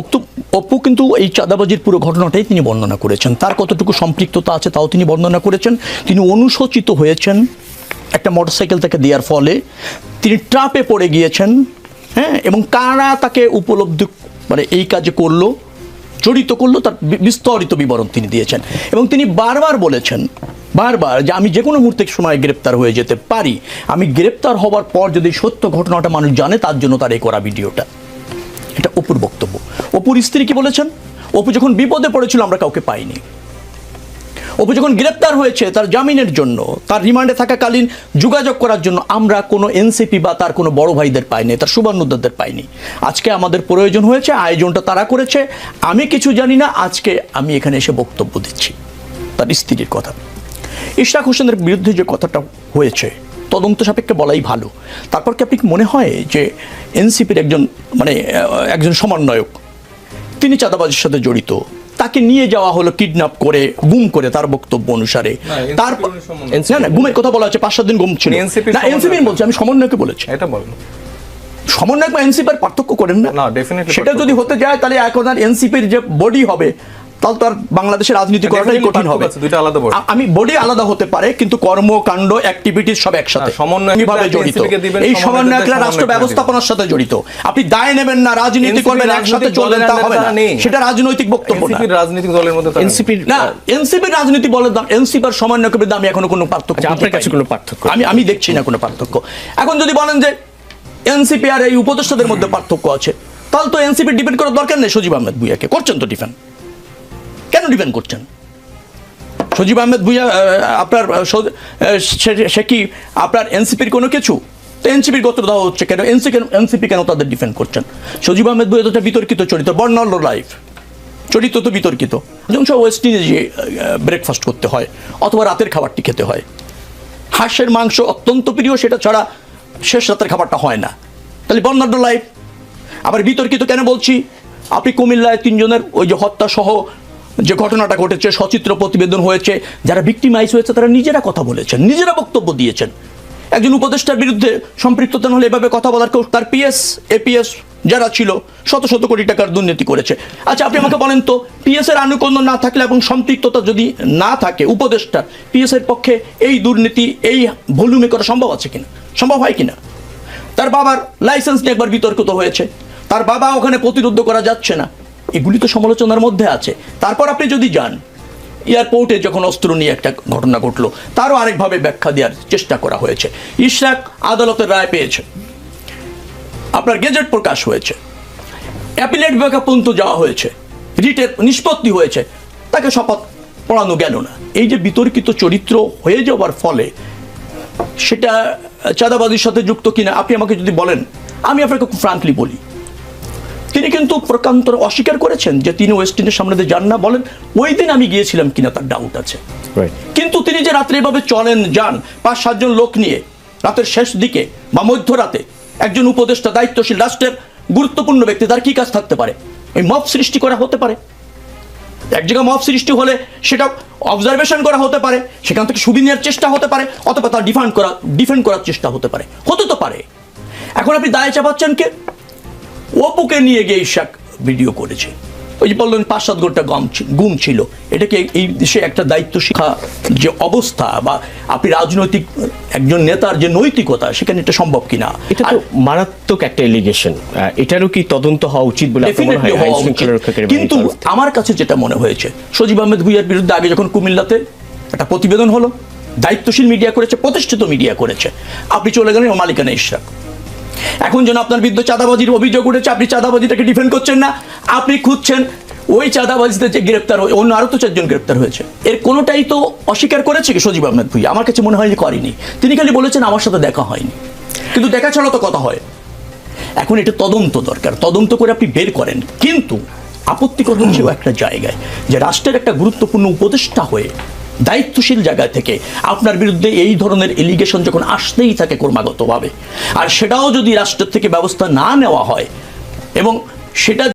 Octo- Apu কিন্তু এই চাঁদাবাজির পুরো ঘটনাটাই তিনি বর্ণনা করেছেন। তার কতটুকু সম্পৃক্ততা আছে তাও তিনি বর্ণনা করেছেন। তিনি অনুশোচিত হয়েছেন। একটা মোটরসাইকেল তাকে দেওয়ার ফলে তিনি ট্রাপে পড়ে গিয়েছেন হ্যাঁ এবং কারা তাকে উপলব্ধি মানে এই কাজে করল, জড়িত করল, তার বিস্তারিত বিবরণ তিনি দিয়েছেন। এবং তিনি বারবার বলেছেন, বারবার যে আমি যে কোনো মুহূর্তে সময় গ্রেপ্তার হয়ে যেতে পারি। আমি গ্রেপ্তার হওয়ার পর যদি সত্য ঘটনাটা মানুষ জানে, তার জন্য তার এই করা ভিডিওটা। এটা অপুর বক্তব্য। অপুর স্ত্রী কি বলেছেন? অপু যখন বিপদে পড়েছিল, আমরা কাউকে পাইনি। অপু যখন গ্রেপ্তার হয়েছে তার জামিনের জন্য, তার রিমান্ডে থাকাকালীন যোগাযোগ করার জন্য আমরা কোনো এনসিপি বা তার কোনো বড় ভাইদের পাইনি, তার সুবর্ণোদ্দারদের পাইনি। আজকে আমাদের প্রয়োজন হয়েছে, আয়োজনটা তারা করেছে। আমি কিছু জানি না, আজকে আমি এখানে এসে বক্তব্য দিচ্ছি। তার স্ত্রীর কথা। ইশরাক হোসেনের বিরুদ্ধে যে কথাটা হয়েছে, তদন্ত সাপেক্ষে বলাই ভালো। তারপর কি আপনি মনে হয় যে এনসিপির একজন মানে একজন সমন্বয়ক তিনি চাঁদাবাজির সাথে জড়িত। তাকে নিয়ে যাওয়া হলো কিডন্যাপ করে গুম করে তার বক্তব্য অনুসারে। তারপর তার না না গুমের কথা বলা হচ্ছে পাঁচ সাত দিন গুম ছিল। না এনসিপি বলছে আমি সমন্বয়কে বলেছি। এটা বলেন সমন্বয়ক বা এনসিপির পার্থক্য করেন না। না, সেটা যদি হতে যায় তাহলে এখন আর এনসিপির যে বডি হবে তাহলে তো আর বাংলাদেশের রাজনীতি করাটাই কঠিন হবে। আমি বডি আলাদা হতে পারে কিন্তু কর্মকাণ্ড অ্যাক্টিভিটিস সব একসাথে। সমন্বয়করা আপনি জড়িত? এই সমন্বয়করা রাষ্ট্র ব্যবস্থাপনার সাথে জড়িত। আপনি দায় নেবেন না রাজনীতি করবেন একসাথে চলবেন তা হবে না। সেটা রাজনৈতিক বক্তব্য না। এনসিপির রাজনৈতিক দলের মধ্যে তারা নেই। না এনসিপির রাজনীতি বলে দাম এনসিপির সমন্বয়কের বিরুদ্ধে আমি এখনও কোনো পার্থক্য আচ্ছা, আপনার কাছে কোনো পার্থক্য? আমি আমি দেখছি না কোনো পার্থক্য। এখন যদি বলেন যে এনসিপি আর এই উপদেষ্টাদের মধ্যে পার্থক্য আছে তাহলে তো এনসিপি ডিপেন্ড করার দরকার নেই সজীব আহমেদ ভুইয়াকে। করছেন তো ডিফেন্ড কেন ডিপেন্ড করছেন? সজীব আহমেদ ভুইয়া আপনার স- কি আপনার এনসিপির কোনো কিছু? তো এনসিপির গত দেওয়া হচ্ছে কেন? এনসি এনসিপি কেন তাদের ডিফেন্ড করছেন? সজীব আহমেদ ভুইয়া তো বিতর্কিত চরিত্র, বর্ণাঢ্য লাইফ চরিত্র তো বিতর্কিত। সব ওয়েস্ট ইন্ডিজে ব্রেকফাস্ট করতে হয়, অথবা রাতের খাবারটি খেতে হয়। হাঁসের মাংস অত্যন্ত প্রিয়, সেটা ছাড়া শেষ রাতের খাবারটা হয় না। তাহলে বর্ণাঢ্য লাইফ আবার বিতর্কিত কেন বলছি? আপনি কুমিল্লায় তিনজনের ওই যে হত্যা সহ যে ঘটনাটা ঘটেছে, সচিত্র প্রতিবেদন হয়েছে, যারা ভিক্টিমাইজ হয়েছে, তারা নিজেরা কথা বলেছেন, নিজেরা বক্তব্য দিয়েছেন। একজন উপদেষ্টার বিরুদ্ধে সম্পৃক্ততা হলে এভাবে কথা বলার তার পিএস এপিএস যারা ছিল, শত শত কোটি টাকার দুর্নীতি করেছে। আচ্ছা আপনি আমাকে বলেন তো পিএস এর আনুকূল্য না থাকলে এবং সম্পৃক্ততা যদি না থাকে, উপদেষ্টা পিএস এর পক্ষে এই দুর্নীতি, এই ভলিউমে করা সম্ভব আছে কিনা? সম্ভব হয় কিনা? তার বাবার লাইসেন্স নিয়ে একবার বিতর্কিত হয়েছে। তার বাবা ওখানে প্রতিরোধ করা যাচ্ছে না। এগুলি তো সমালোচনার মধ্যে আছে। তারপর আপনি যদি যান, এয়ারপোর্টে যখন অস্ত্র নিয়ে একটা ঘটনা ঘটলো, তারও আরেকভাবে ব্যাখ্যা দেওয়ার চেষ্টা করা হয়েছে। ইশরাক আদালতের রায় পেয়েছে। আপনার গেজেট প্রকাশ হয়েছে। অ্যাপিলেট বিভাগে পর্যন্ত যাওয়া হয়েছে। রিটের নিষ্পত্তি হয়েছে। তাকে শপথ পড়ানো গেল না। এই যে বিতর্কিত চরিত্র হয়ে যাওয়ার ফলে সেটা চাঁদাবাজির সাথে যুক্ত কিনা, আপনি আমাকে যদি বলেন, আমি আপনাকে খুব ফ্রাঙ্কলি বলি। তিনি কিন্তু প্রকান্তর অস্বীকার করেছেন যে তিনি ওয়েস্ট ইন্ডিজের সামনে দিয়ে যান না বলেন ওই দিন আমি গিয়েছিলাম কিনা তার ডাউট আছে। কিন্তু তিনি যে রাত্রে এভাবে চলেন যান পাঁচ সাতজন লোক নিয়ে রাতের শেষ দিকে বা মধ্যরাতে একজন উপদেষ্টা দায়িত্বশীল রাষ্ট্রের গুরুত্বপূর্ণ ব্যক্তি তার কি কাজ থাকতে পারে? ওই মব সৃষ্টি করা হতে পারে। এক জায়গায় মব সৃষ্টি হলে সেটা অবজারভেশন করা হতে পারে সেখান থেকে সুবিধা নেওয়ার চেষ্টা হতে পারে অথবা তার ডিফেন্ড করা ডিফেন্ড করার চেষ্টা হতে পারে। হতে তো পারে। এখন আপনি দায় চাপাচ্ছেন কে? অপুকে নিয়ে গিয়ে ইশাক ভিডিও করেছে। ওই যে বললেন পাঁচ সাত ঘণ্টা গম গুম ছিল। এটাকে এই দেশে একটা দায়িত্ব শিক্ষা যে অবস্থা বা আপনি রাজনৈতিক একজন নেতার যে নৈতিকতা সেখানে এটা সম্ভব কিনা? এটা তো মারাত্মক একটা এলিগেশন এটারও কি তদন্ত হওয়া উচিত বলে কিন্তু? আমার কাছে যেটা মনে হয়েছে সজীব আহমেদ ভুইয়ার বিরুদ্ধে আগে যখন কুমিল্লাতে একটা প্রতিবেদন হলো দায়িত্বশীল মিডিয়া করেছে প্রতিষ্ঠিত মিডিয়া করেছে আপনি চলে গেলেন মালিকানা ইশরাক এখন যেন আপনার বিরুদ্ধে চাঁদাবাজির অভিযোগ উঠেছে, আপনি চাঁদাবাজিটাকে ডিফেন্ড করছেন না, আপনি খুঁজছেন ওই চাঁদাবাজিতে যে গ্রেপ্তার হয়ে, অন্য আরও তো চারজন গ্রেপ্তার হয়েছে। এর কোনোটাই তো অস্বীকার করেছে কি সজীব আহমেদ ভুইয়া? আমার কাছে মনে হয় যে করেনি। তিনি খালি বলেছেন আমার সাথে দেখা হয়নি। কিন্তু দেখা ছাড়া তো কথা হয়। এখন এটা তদন্ত দরকার। তদন্ত করে আপনি বের করেন। কিন্তু আপত্তিকর হচ্ছে একটা জায়গায় যে রাষ্ট্রের একটা গুরুত্বপূর্ণ উপদেষ্টা হয়ে দায়িত্বশীল জায়গা থেকে আপনার বিরুদ্ধে এই ধরনের এলিগেশন যখন আসতেই থাকে ক্রমাগতভাবে। আর সেটাও যদি রাষ্ট্রের থেকে ব্যবস্থা না নেওয়া হয়, এবং সেটা